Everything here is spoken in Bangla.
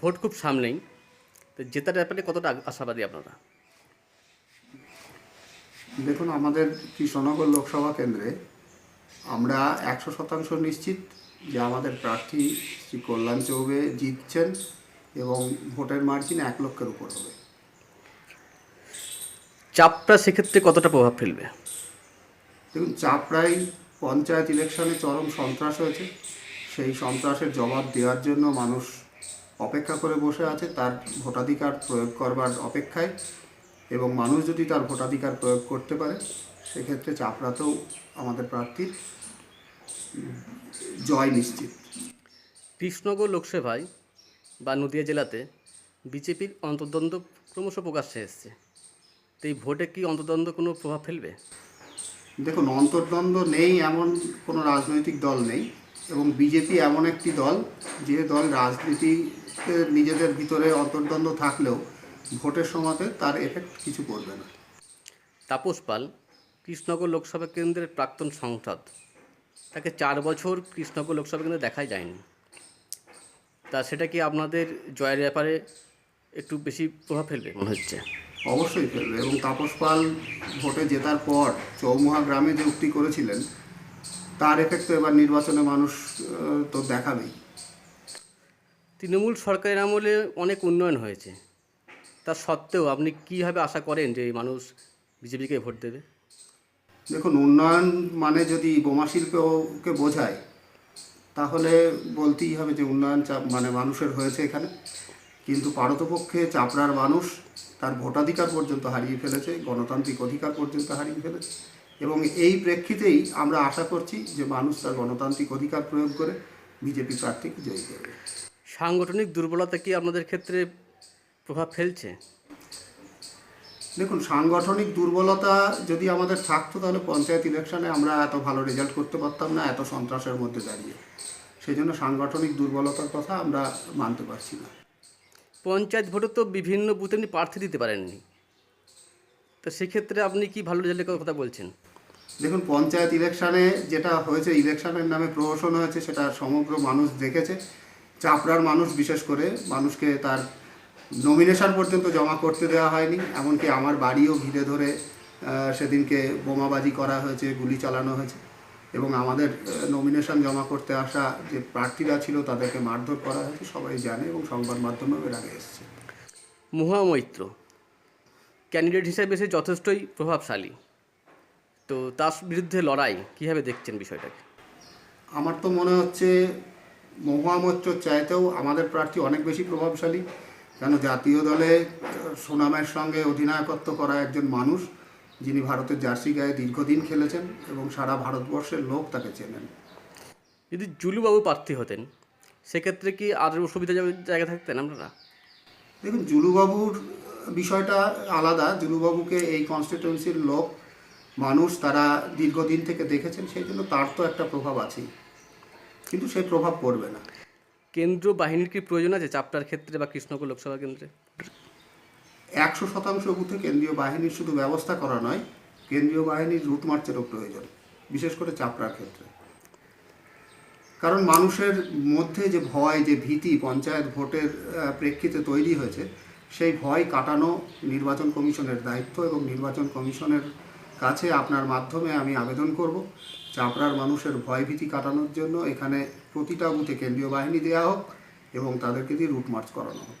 ভোট খুব সামনেই। তো জেতার ব্যাপারে কতটা আশাবাদী আপনারা? দেখুন আমাদের কৃষ্ণনগর লোকসভা কেন্দ্রে আমরা একশো শতাংশ নিশ্চিত যে আমাদের প্রার্থী শ্রী কল্যাণ চৌবে জিতছেন এবং ভোটের মার্জিন এক লক্ষের উপর হবে। চাপটা সেক্ষেত্রে কতটা প্রভাব ফেলবে? দেখুন চাপড়াই পঞ্চায়েত ইলেকশনে চরম সন্ত্রাস হয়েছে। সেই সন্ত্রাসের জবাব দেওয়ার জন্য মানুষ অপেক্ষা করে বসে আছে তার ভোটাধিকার প্রয়োগ করবার অপেক্ষায় এবং মানুষ যদি তার ভোটাধিকার প্রয়োগ করতে পারে সেক্ষেত্রে চাপড়াতেও আমাদের প্রার্থীর জয় নিশ্চিত। কৃষ্ণনগর লোকসভায় বা নদিয়া জেলাতে বিজেপির অন্তর্দ্বন্দ্ব ক্রমশ প্রকাশ্যে এসছে। তো এই ভোটে কি অন্তর্দ্বন্দ্ব কোনো প্রভাব ফেলবে? দেখুন অন্তর্দ্বন্দ্ব নেই এমন কোনো রাজনৈতিক দল নেই। এবং বিজেপি এমন একটি দল যে দল রাজনীতিতে নিজেদের ভিতরে অন্তর্দ্বন্দ্ব থাকলেও ভোটের সময়তে তার এফেক্ট কিছু পড়বে না। তাপস পাল কৃষ্ণনগর লোকসভা কেন্দ্রের প্রাক্তন সংসদ। তাকে চার বছর কৃষ্ণনগর লোকসভা কেন্দ্রে দেখাই যায়নি। তা সেটা কি আপনাদের জয়ের ব্যাপারে একটু বেশি প্রভাব ফেলবে মনে হচ্ছে? অবশ্যই ফেলবে এবং তাপস পাল ভোটে জেতার পর চৌমুহা গ্রামে যে উক্তি করেছিলেন তার এফেক্ট তো এবার নির্বাচনে মানুষ তো দেখাবেই। তৃণমূল সরকারের আমলে অনেক উন্নয়ন হয়েছে। তা সত্ত্বেও আপনি কীভাবে আশা করেন যে এই মানুষ বিজেপিকে ভোট দেবে? দেখুন উন্নয়ন মানে যদি বোমা শিল্পকে বোঝায় তাহলে বলতেই হবে যে উন্নয়ন চাপ মানে মানুষের হয়েছে এখানে। কিন্তু পারতপক্ষে চাপড়ার মানুষ তার ভোটাধিকার পর্যন্ত হারিয়ে ফেলেছে গণতান্ত্রিক অধিকার পর্যন্ত হারিয়ে ফেলেছে। এবং এই প্রেক্ষিতেই আমরা আশা করছি যে মানুষ তার গণতান্ত্রিক অধিকার প্রয়োগ করে বিজেপি প্রার্থীকে জয়ী করবে। সাংগঠনিক দুর্বলতা কি আপনাদের ক্ষেত্রে প্রভাব ফেলছে? দেখুন সাংগঠনিক দুর্বলতা যদি আমাদের থাকতো তাহলে পঞ্চায়েত ইলেকশনে আমরা এত ভালো রেজাল্ট করতে পারতাম না এত সন্ত্রাসের মধ্যে দাঁড়িয়ে। সেই জন্য সাংগঠনিক দুর্বলতার কথা আমরা মানতে পারছি না। পঞ্চায়েত ভোটে তো বিভিন্ন বুথে আপনি প্রার্থী দিতে পারেননি। তো সেক্ষেত্রে আপনি কি ভালো রেজাল্টের কথা বলছেন? দেখুন পঞ্চায়েত ইলেকশনে যেটা হয়েছে ইলেকশনের নামে প্রহসন হয়েছে সেটা সমগ্র মানুষ দেখেছে। চাপড়ার মানুষ বিশেষ করে মানুষকে তার নমিনেশন পর্যন্ত জমা করতে দেওয়া হয়নি। এমনকি আমার বাড়িও ঘিরে ধরে সেদিনকে বোমাবাজি করা হয়েছে গুলি চালানো হয়েছে। এবং আমাদের নমিনেশন জমা করতে আসা যে প্রার্থীরা ছিল তাদেরকে মারধর করা হয়েছে সবাই জানে এবং সংবাদ মাধ্যমেও এর আগে এসছে। মহুয়া মৈত্র ক্যান্ডিডেট হিসেবে সে যথেষ্টই প্রভাবশালী। তো তার বিরুদ্ধে লড়াই কীভাবে দেখছেন বিষয়টাকে? আমার তো মনে হচ্ছে মহুয়ামোচ্চর চাইতেও আমাদের প্রার্থী অনেক বেশি প্রভাবশালী। কেন জাতীয় দলে সুনামের সঙ্গে অধিনায়কত্ব করা একজন মানুষ যিনি ভারতের জার্সি গায়ে দীর্ঘদিন খেলেছেন এবং সারা ভারতবর্ষের লোক তাকে চেনেন। যদি জুলুবাবু প্রার্থী হতেন সেক্ষেত্রে কি আর অসুবিধা জায়গা থাকতেন আপনারা? দেখুন জুলুবাবুর বিষয়টা আলাদা। জুলুবাবুকে এই কনস্টিটিউন্সির লোক মানুষ তারা দীর্ঘদিন থেকে দেখেছেন সেই জন্য তার তো একটা প্রভাব আছেই। কিন্তু সেই প্রভাব পড়বে না। কেন্দ্রীয় বাহিনীর কি প্রয়োজন আছে চাপটার ক্ষেত্রে বা কৃষ্ণনগর লোকসভা কেন্দ্রে? একশো শতাংশ বুথে কেন্দ্রীয় বাহিনীর শুধু ব্যবস্থা করা নয় কেন্দ্রীয় বাহিনীর রুট মার্চেরও প্রয়োজন বিশেষ করে চাপড়ার ক্ষেত্রে। কারণ মানুষের মধ্যে যে ভয়, যে ভীতি পঞ্চায়েত ভোটের প্রেক্ষিতে তৈরি হয়েছে, সেই ভয় কাটানো নির্বাচন কমিশনের দায়িত্ব এবং নির্বাচন কমিশনের কাছে আপনার মাধ্যমে আমি আবেদন করব। চাপড়ার মানুষের ভয় ভীতি কাটানোর জন্য এখানে প্রতিটা বুথে কেন্দ্রীয় বাহিনী দেওয়া হোক এবং তাদেরকে দিয়ে রুট মার্চ করানো হোক।